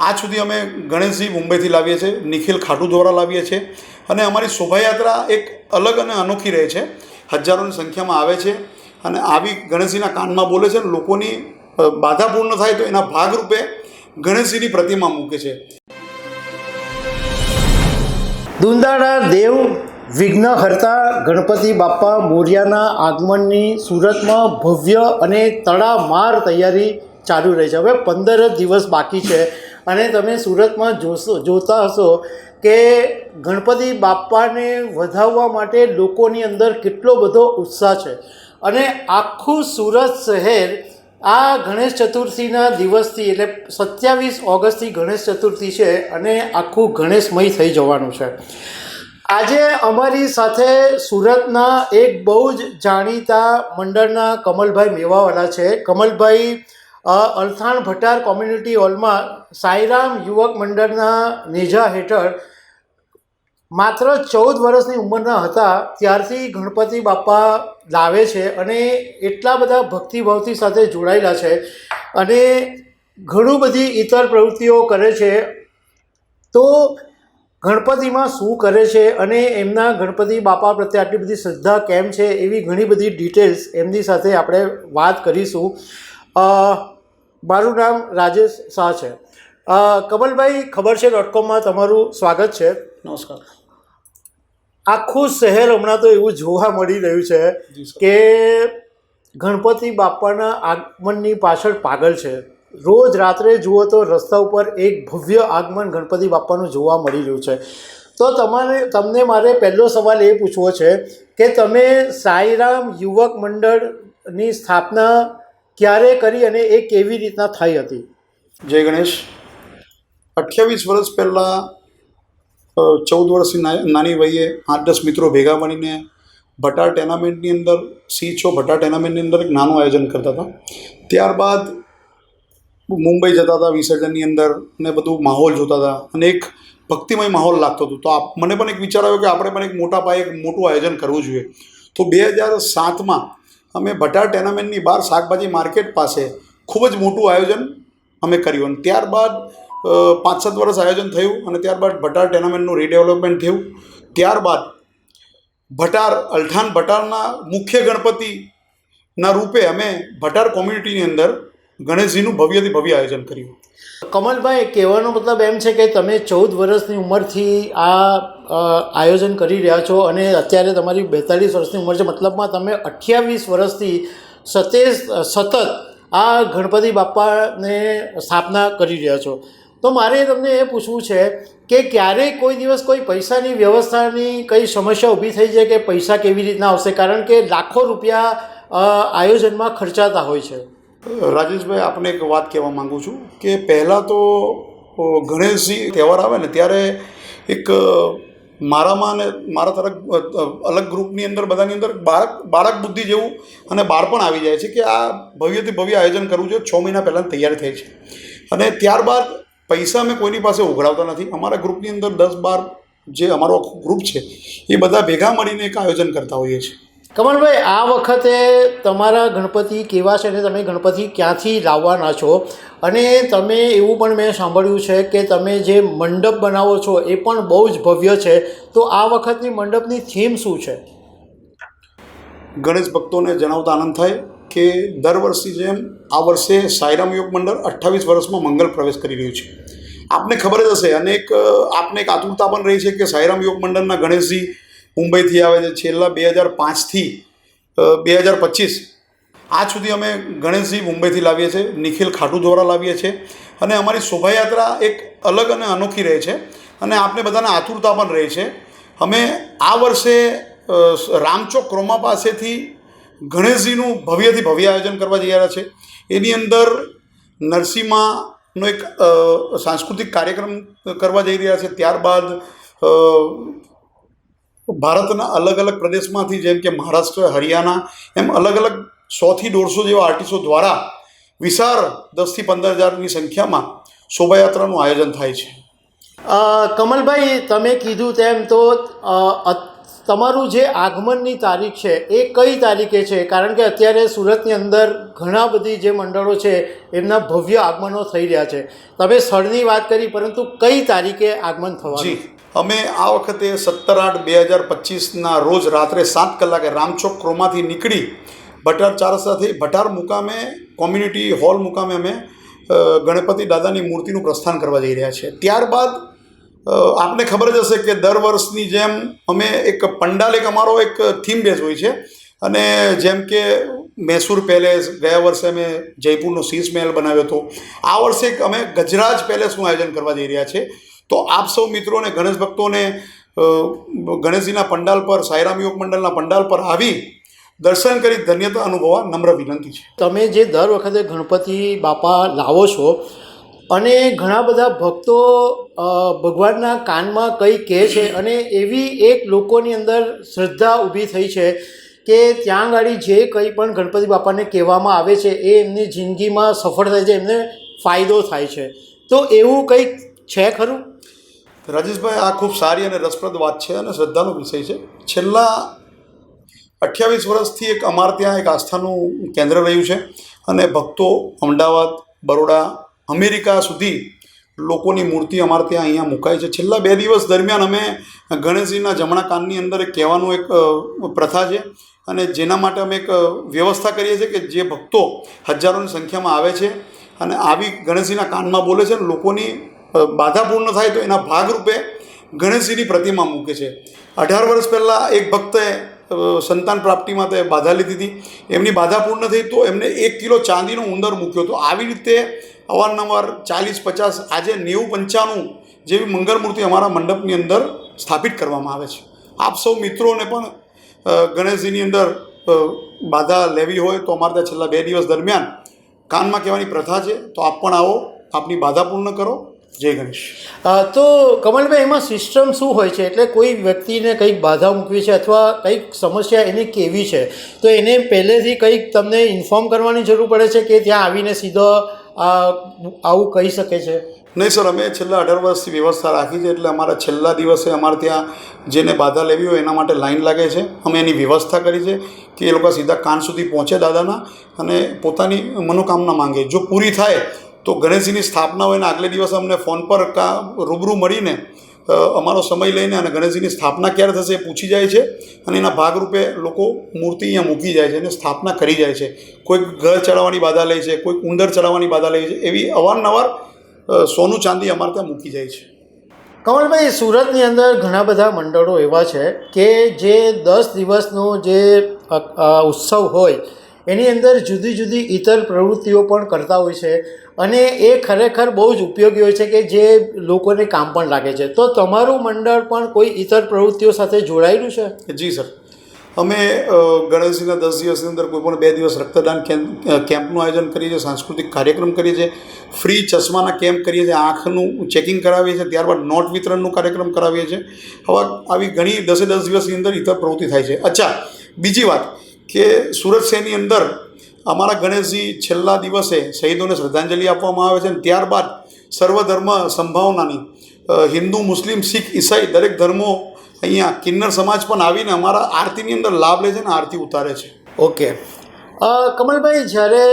આજ સુધી અમે ગણેશજી મુંબઈથી લાવીએ છીએ, નિખિલ ખાટુ દ્વારા લાવીએ છીએ. અને અમારી શોભાયાત્રા એક અલગ અને અનોખી રહે છે. હજારોની સંખ્યામાં આવે છે અને આવી ગણેશજીના કાનમાં બોલે છે અને લોકોની બાધા પૂર્ણ થાય તો એના ભાગરૂપે ગણેશજીની પ્રતિમા મૂકે છે. દુંદાળા દેવ વિઘ્નહર્તા ગણપતિ બાપ્પા મોર્યાના આગમનની સુરતમાં ભવ્ય અને તડામાર તૈયારી ચાલુ રહી છે. હવે પંદર દિવસ બાકી છે. અને તમે સુરતમાં જોશો, જોતા હશો કે ગણપતિ બાપ્પાને વધાવવા માટે લોકોની અંદર કેટલો બધો ઉત્સાહ છે. અને આખું સુરત શહેર આ ગણેશ ચતુર્થીના દિવસથી એટલે સત્યાવીસ ઓગસ્ટથી ગણેશ ચતુર્થી છે અને આખું ગણેશમય થઈ જવાનું છે. આજે અમારી સાથે સુરતના એક બહુ જ જાણીતા મંડળના કમલભાઈ મેવાવાલા છે. કમલભાઈ અલથાણ ભટ્ટાર કોમ્યુનિટી હોલમાં સાઈરામ યુવક મંડળના નેજા હેઠળ માત્ર ચૌદ વર્ષની ઉંમરના હતા, ત્યારથી ગણપતિ બાપ્પા લાવે છે અને એટલા બધા ભક્તિભાવથી સાથે જોડાયેલા છે અને ઘણું બધી ઇતર પ્રવૃત્તિઓ કરે છે. તો ગણપતિમાં શું કરે છે અને એમના ગણપતિ બાપા પ્રત્યે આટલી બધી શ્રદ્ધા કેમ છે એવી ઘણી બધી ડિટેલ્સ એમની સાથે આપણે વાત કરીશું. મારું નામ રાજેશ શાહ છે. કમલભાઈ ખબર છે ડોટ કોમમાં તમારું સ્વાગત છે. નમસ્કાર. આખું શહેર હમણાં તો એવું જોવા મળી રહ્યું છે કે ગણપતિ બાપાના આગમનની પાછળ પાગલ છે. રોજ રાત્રે જુઓ તો રસ્તા ઉપર એક ભવ્ય આગમન ગણપતિ બાપાનું જોવા મળી રહ્યું છે. તો તમારે તમને મારે પહેલો સવાલ એ પૂછવો છે કે તમે સાઈરામ યુવક મંડળની સ્થાપના ક્યારે કરી અને એ કેવી રીતના થઈ હતી? જય ગણેશ. અઠ્યાવીસ વર્ષ પહેલાં ચૌદ વર્ષની નાની વયે આઠ દસ મિત્રો ભેગા મળીને ભટાર ટેનામેન્ટની અંદર, સી છો ભટાર ટેનામેન્ટની અંદર એક નાનું આયોજન કરતા હતા. ત્યારબાદ મુંબઈ જતા હતા વિસર્જનની અંદર ને બધું માહોલ જોતા હતા અને એક ભક્તિમય માહોલ લાગતો હતો. તો આપ, મને પણ એક વિચાર આવ્યો કે આપણે પણ એક મોટા પાયે એક મોટું આયોજન કરવું જોઈએ. તો બે હજાર સાતમાં અમે ભટાર ટેનામેન્ટની બહાર શાકભાજી માર્કેટ પાસે ખૂબ જ મોટું આયોજન અમે કર્યું અને ત્યારબાદ પાંચ સાત વર્ષ આયોજન થયું અને ત્યારબાદ ભટાર ટેનામેન્ટનું રીડેવલપમેન્ટ થયું. ત્યારબાદ ભટાર અલઠાણ ભટારના મુખ્ય ગણપતિના રૂપે અમે ભટાર કોમ્યુનિટીની અંદર ગણેશજીનું ભવ્યથી ભવ્ય આયોજન કર્યું. કમલભાઈ, કહેવાનો મતલબ એમ છે કે તમે ચૌદ વર્ષની ઉંમરથી આ આયોજન કરી રહ્યા છો અને અત્યારે તમારી બેતાળીસ વર્ષની ઉંમર છે. મતલબમાં તમે અઠ્યાવીસ વર્ષથી સતે સતત આ ગણપતિ બાપાને સ્થાપના કરી રહ્યા છો. તો મારે તમને એ પૂછવું છે કે ક્યારેય કોઈ દિવસ કોઈ પૈસાની વ્યવસ્થાની કઈ સમસ્યા ઊભી થઈ છે કે પૈસા કેવી રીતના આવશે? કારણ કે લાખો રૂપિયા આયોજનમાં ખર્ચાતા હોય છે. રાજેશભાઈ, આપને એક વાત કહેવા માગું છું કે પહેલાં તો ગણેશજી તહેવાર આવે ને ત્યારે એક મારામાં અને મારા તરફ અલગ ગ્રુપની અંદર, બધાની અંદર બાળક બાળક બુદ્ધિ જેવું અને બાળપણ આવી જાય છે કે આ ભવ્યથી ભવ્ય આયોજન કરવું જોઈએ. છ મહિના પહેલાં તૈયારી થઈ છે. અને ત્યારબાદ પૈસા અમે કોઈની પાસે ઉઘરાવતા નથી. અમારા ગ્રુપની અંદર દસ બાર જે અમારો ગ્રુપ છે, એ બધા ભેગા મળીને એક આયોજન કરતા હોઈએ છીએ. કમલભાઈ, આ વખતે તમારા ગણપતિ કેવા છે અને તમે ગણપતિ ક્યાંથી લાવવાના છો? અને તમે એવું પણ મેં સાંભળ્યું છે કે તમે જે મંડપ બનાવો છો એ પણ બહુ જ ભવ્ય છે. તો આ વખતની મંડપની થીમ શું છે? ગણેશ ભક્તોને જણાવતા આનંદ થાય કે દર વર્ષની જેમ આ વર્ષે સાયરામ યોગ મંડળ અઠ્ઠાવીસ વર્ષમાં મંગલ પ્રવેશ કરી રહ્યું છે. આપને ખબર જ હશે અને એક આપને એક આતુરતા પણ રહી છે કે સાયરામ યોગ મંડળના ગણેશજી મુંબઈથી આવે છે છેલ્લા બે હજાર પાંચથી બે હજાર પચીસ આજ સુધી અમે ગણેશજી મુંબઈથી લાવીએ છીએ, નિખિલ ખાટુ દ્વારા લાવીએ છીએ અને અમારી શોભાયાત્રા એક અલગ અને અનોખી રહે છે અને આપને બધાને આતુરતા પણ રહે છે. અમે આ વર્ષે રામચોક ક્રોમા પાસેથી ગણેશજીનું ભવ્યથી ભવ્ય આયોજન કરવા જઈ રહ્યા છે. એની અંદર નરસિંહમાનો એક સાંસ્કૃતિક કાર્યક્રમ કરવા જઈ રહ્યા છે. ત્યારબાદ ભારતના અલગ અલગ પ્રદેશમાંથી જેમ કે મહારાષ્ટ્ર હરિયાણા એમ અલગ અલગ સોથી દોઢસો જેવા આર્ટિસ્ટો દ્વારા વિશાળ દસથી પંદર હજારની સંખ્યામાં શોભાયાત્રાનું આયોજન થાય છે. કમલભાઈ તમે કીધું તેમ તો તમારું જે આગમનની તારીખ છે એ કઈ તારીખે છે? કારણ કે અત્યારે સુરતની અંદર ઘણા બધી જે મંડળો છે એમના ભવ્ય આગમનો થઈ રહ્યા છે. તમે સ્થળની વાત કરી પરંતુ કઈ તારીખે આગમન થવાનું? અમે આ વખતે સત્તર આઠ બે હજાર પચીસના રોજ રાત્રે સાત કલાકે રામચોક ક્રોમાથી નીકળી ભટાર ચારસાથી ભટાર મુકામે, કોમ્યુનિટી હોલ મુકામે અમે ગણપતિ દાદાની મૂર્તિનું પ્રસ્થાન કરવા જઈ રહ્યા છીએ ત્યારબાદ આપને ખબર જ હશે કે દર વર્ષની જેમ અમે એક પંડાલ એક અમારો એક થીમ બેઝ હોય છે અને જેમ કે મૈસૂર પેલેસ, ગયા વર્ષે અમે જયપુરનો શીશ મહેલ બનાવ્યો હતો. આ વર્ષે અમે ગજરાજ પેલેસનું આયોજન કરવા જઈ રહ્યા છે. તો આપ સૌ મિત્રોને ગણેશ ભક્તોને ગણેશજીના પંડાલ પર સાયરામ યોગ મંડળના પંડાલ પર આવી દર્શન કરી ધન્યતા અનુભવવા નમ્ર વિનંતી છે. તમે જે દર વખતે ગણપતિ બાપા લાવો છો અને ઘણા બધા ભક્તો ભગવાનના કાનમાં કંઈ કહે છે અને એવી એક લોકોની અંદર શ્રદ્ધા ઊભી થઈ છે કે ત્યાં આગળ જે કંઈ પણ ગણપતિ બાપાને કહેવામાં આવે છે એ એમની જિંદગીમાં સફળ થાય છે, એમને ફાયદો થાય છે. તો એવું કંઈક છે ખરું? રાજેશભાઈ, આ ખૂબ સારી અને રસપ્રદ વાત છે અને શ્રદ્ધાનો વિષય છે. છેલ્લા અઠ્યાવીસ વર્ષથી એક અમારે ત્યાં એક આસ્થાનું કેન્દ્ર રહ્યું છે અને ભક્તો અમદાવાદ, બરોડા, અમેરિકા સુધી લોકોની મૂર્તિ અમારે ત્યાં અહીંયા મુકાય છે. છેલ્લા બે દિવસ દરમિયાન અમે ગણેશજીના જમણા કાનની અંદર એક કહેવાનું એક પ્રથા છે અને જેના માટે અમે એક વ્યવસ્થા કરીએ છીએ કે જે ભક્તો હજારોની સંખ્યામાં આવે છે અને આવી ગણેશજીના કાનમાં બોલે છે અને લોકોની બાધા પૂર્ણ થાય તો એના ભાગરૂપે ગણેશજીની પ્રતિમા મૂકે છે. અઢાર વર્ષ પહેલાં એક ભક્તે સંતાન પ્રાપ્તિમાં તે બાધા લીધી હતી. એમની બાધા પૂર્ણ થઈ તો એમને એક કિલો ચાંદીનો ઉંદર મૂક્યો તો આવી રીતે અવારનવાર ચાલીસ, પચાસ, આજે નેવું પંચાણું જેવી મંગળ મૂર્તિ અમારા મંડપની અંદર સ્થાપિત કરવામાં આવે છે. આપ સૌ મિત્રોને પણ ગણેશજીની અંદર બાધા લેવી હોય તો અમારે ત્યાં છેલ્લા બે દિવસ દરમિયાન કાનમાં કહેવાની પ્રથા છે. તો આપ પણ આવો, આપની બાધા પૂર્ણ કરો. જય ગણેશ. તો કમલભાઈ એમાં સિસ્ટમ શું હોય છે? એટલે કોઈ વ્યક્તિને કંઈક બાધા મૂકવી છે અથવા કંઈક સમસ્યા એની કેવી છે? તો એને પહેલેથી કંઈક તમને ઇન્ફોર્મ કરવાની જરૂર પડે છે કે ત્યાં આવીને સીધો આવું કહી શકે છે? નહીં સર અમે છેલ્લા અઢાર વર્ષથી વ્યવસ્થા રાખી છે એટલે અમારા છેલ્લા દિવસે અમારે ત્યાં જેને બાધા લેવી હોય એના માટે લાઈન લાગે છે. અમે એની વ્યવસ્થા કરી છે કે એ લોકો સીધા કાન સુધી પહોંચે દાદાના અને પોતાની મનોકામના માંગે. જો પૂરી થાય તો ગણેશજીની સ્થાપના હોય ને આગલે દિવસે અમને ફોન પર કા રૂબરૂ મળીને અમારો સમય લઈને અને ગણેશજીની સ્થાપના ક્યારે થશે એ પૂછી જાય છે અને એના ભાગરૂપે લોકો મૂર્તિ અહીંયા મૂકી જાય છે અને સ્થાપના કરી જાય છે. કોઈક ઘર ચડાવવાની બાધા લે છે, કોઈક ઉંદર ચડાવવાની બાધા લે છે, એવી અવારનવાર સોનું ચાંદી અમારે ત્યાં મૂકી જાય છે. કમલભાઈ, સુરતની અંદર ઘણા બધા મંડળો એવા છે કે જે દસ દિવસનો જે ઉત્સવ હોય, એની અંદર જુદી જુદી ઇતર પ્રવૃત્તિઓ પણ કરતા હોય છે. અને એ ખરેખર બહુ જ ઉપયોગી હોય છે કે જે લોકોને કામ પણ લાગે છે. તો તમારું મંડળ પણ કોઈ ઇતર પ્રવૃત્તિઓ સાથે જોડાયેલું છે? જી, સર. અમે ગણેશજીના દસ દિવસની અંદર કોઈ પણ બે દિવસ રક્તદાન કેમ્પ કેમ્પનું આયોજન કરીએ છીએ, સાંસ્કૃતિક કાર્યક્રમ કરીએ છીએ, ફ્રી ચશ્માના કેમ્પ કરીએ છીએ, આંખનું ચેકિંગ કરાવીએ છીએ, ત્યારબાદ નોટ વિતરણનું કાર્યક્રમ કરાવીએ છીએ. હવે આવી ઘણી દસે દસ દિવસની અંદર ઇતર પ્રવૃત્તિ થાય છે. અચ્છા, બીજી વાત કે સુરત શહેરની અંદર અમારા ગણેશજી છેલ્લા દિવસે શહીદોને શ્રદ્ધાંજલિ આપવામાં આવે છે અને ત્યારબાદ સર્વધર્મ સંભાવનાની હિન્દુ, મુસ્લિમ, શીખ, ઈસાઈ દરેક ધર્મો અહીંયા કિન્નર સમાજ પણ આવીને અમારા આરતીની અંદર લાભ લે છે અને આરતી ઉતારે છે. ઓકે. કમલભાઈ, જ્યારે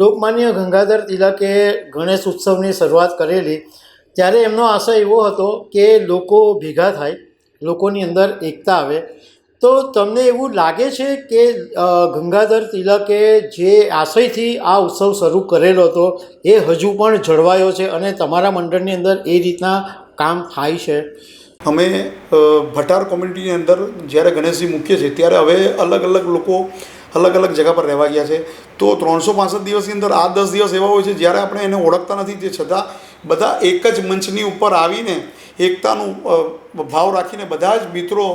લોકમાન્ય ગંગાધર તિલકે ગણેશ ઉત્સવની શરૂઆત કરેલી, ત્યારે એમનો આશય એવો હતો કે લોકો ભેગા થાય, લોકોની અંદર એકતા આવે. તો તમને એવું લાગે છે કે ગંગાધર તિલકે જે આશયથી આ ઉત્સવ શરૂ કરેલો હતો, એ હજુ પણ જળવાયો છે અને તમારા મંડળની અંદર એ રીતના કામ થાય છે? અમે ભટાર કોમ્યુનિટીની અંદર જ્યારે ગણેશજી મૂકીએ છીએ, ત્યારે હવે અલગ અલગ લોકો અલગ અલગ જગા પર રહેવા ગયા છે. તો ત્રણસો પાંસઠ દિવસની અંદર આ દસ દિવસ એવા હોય છે, જ્યારે આપણે એને ઓળખતા નથી, તે છતાં બધા એક જ મંચની ઉપર આવીને એકતાનું ભાવ રાખીને બધા જ મિત્રો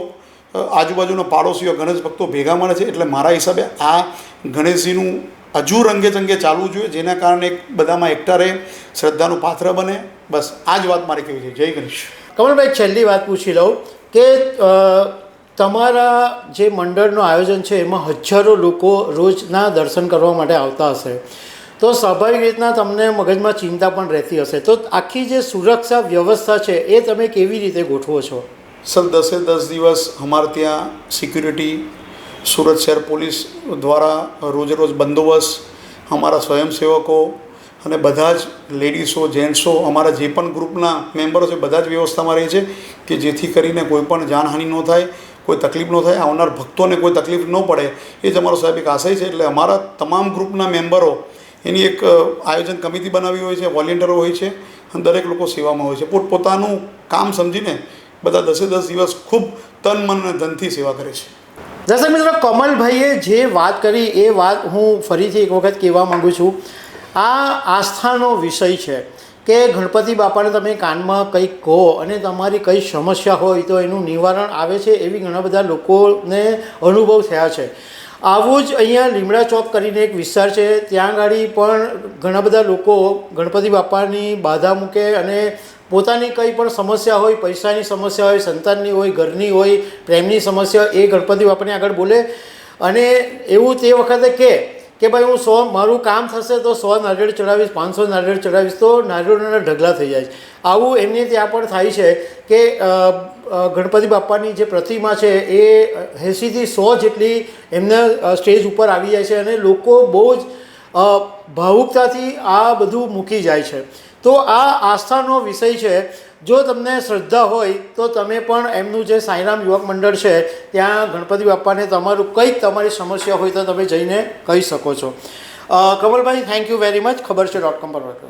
આજુબાજુના પાડોશીઓ ગણેશ ભક્તો ભેગા મળે છે. એટલે મારા હિસાબે આ ગણેશજીનું હજુ રંગે ચંગે ચાલવું જોઈએ, જેના કારણે બધામાં એકટા રહે, શ્રદ્ધાનું પાત્ર બને. બસ, આ જ વાત મારે કહેવી છે. જય ગણેશ. કમલભાઈ, છેલ્લી વાત પૂછી લઉં કે તમારા જે મંડળનું આયોજન છે, એમાં હજારો લોકો રોજના દર્શન કરવા માટે આવતા હશે. તો સ્વાભાવિક રીતના તમને મગજમાં ચિંતા પણ રહેતી હશે. તો આખી જે સુરક્ષા વ્યવસ્થા છે, એ તમે કેવી રીતે ગોઠવો છો? સર દસે દસ દિવસ અમારે ત્યાં સિક્યુરિટી સુરત શહેર પોલીસ દ્વારા રોજે રોજ બંદોબસ્ત, અમારા સ્વયંસેવકો અને બધા જ લેડીસો જેન્ટ્સો અમારા જે પણ ગ્રુપના મેમ્બરો છે, બધા જ વ્યવસ્થામાં રહે છે કે જેથી કરીને કોઈ પણ જાનહાનિ ન થાય, કોઈ તકલીફ ન થાય, આવનાર ભક્તોને કોઈ તકલીફ ન પડે, એ જ અમારો સાહેબ એક આશય છે. એટલે અમારા તમામ ગ્રુપના મેમ્બરો એની એક આયોજન કમિટી બનાવી હોય છે, વોલેન્ટિયરો હોય છે અને દરેક લોકો સેવામાં હોય છે. પોતપોતાનું કામ સમજીને બધા દસે દસ દિવસ ખૂબ તન, મન અને ધનથી સેવા કરે છે. દર્શક મિત્રો, કમલભાઈએ જે વાત કરી એ વાત હું ફરીથી એક વખત કહેવા માગું છું. આ આસ્થાનો વિષય છે કે ગણપતિ બાપાને તમે કાનમાં કંઈક કહો અને તમારી કઈ સમસ્યા હોય તો એનું નિવારણ આવે છે એવી ઘણા બધા લોકોને અનુભવ થયા છે. આવું જ અહીંયા લીમડા ચોક કરીને એક વિસ્તાર છે. ત્યાં આગળ પણ ઘણા બધા લોકો ગણપતિ બાપાની બાધા મૂકે અને પોતાની કંઈ પણ સમસ્યા હોય પૈસાની સમસ્યા હોય સંતાનની હોય ઘરની હોય પ્રેમની સમસ્યા હોય, એ ગણપતિ બાપાને આગળ બોલે. અને એવું તે વખતે કે કે ભાઈ હું સો મારું કામ થશે તો સો નારિયેળ ચડાવીશ પાંચસો નારિયેળ ચડાવીશ તો નારિયેળના ઢગલા થઈ જાય આવું એમને ત્યાં પણ થાય છે કે ગણપતિ બાપાની જે પ્રતિમા છે એ એંસીથી સો જેટલી એમના સ્ટેજ ઉપર આવી જાય છે અને લોકો બહુ જ ભાવુકતાથી આ બધું મૂકી જાય છે. તો આ આસ્થાનો વિષય છે. જો તમને શ્રદ્ધા હોય, તો તમે પણ એમનું જે સાંઈરામ યુવક મંડળ છે, ત્યાં ગણપતિ બાપાને તમારું કંઈક તમારી સમસ્યા હોય તો તમે જઈને કહી શકો છો. Kamalbhai thank you very much ખબર છે ડોટ કોમ પર વાત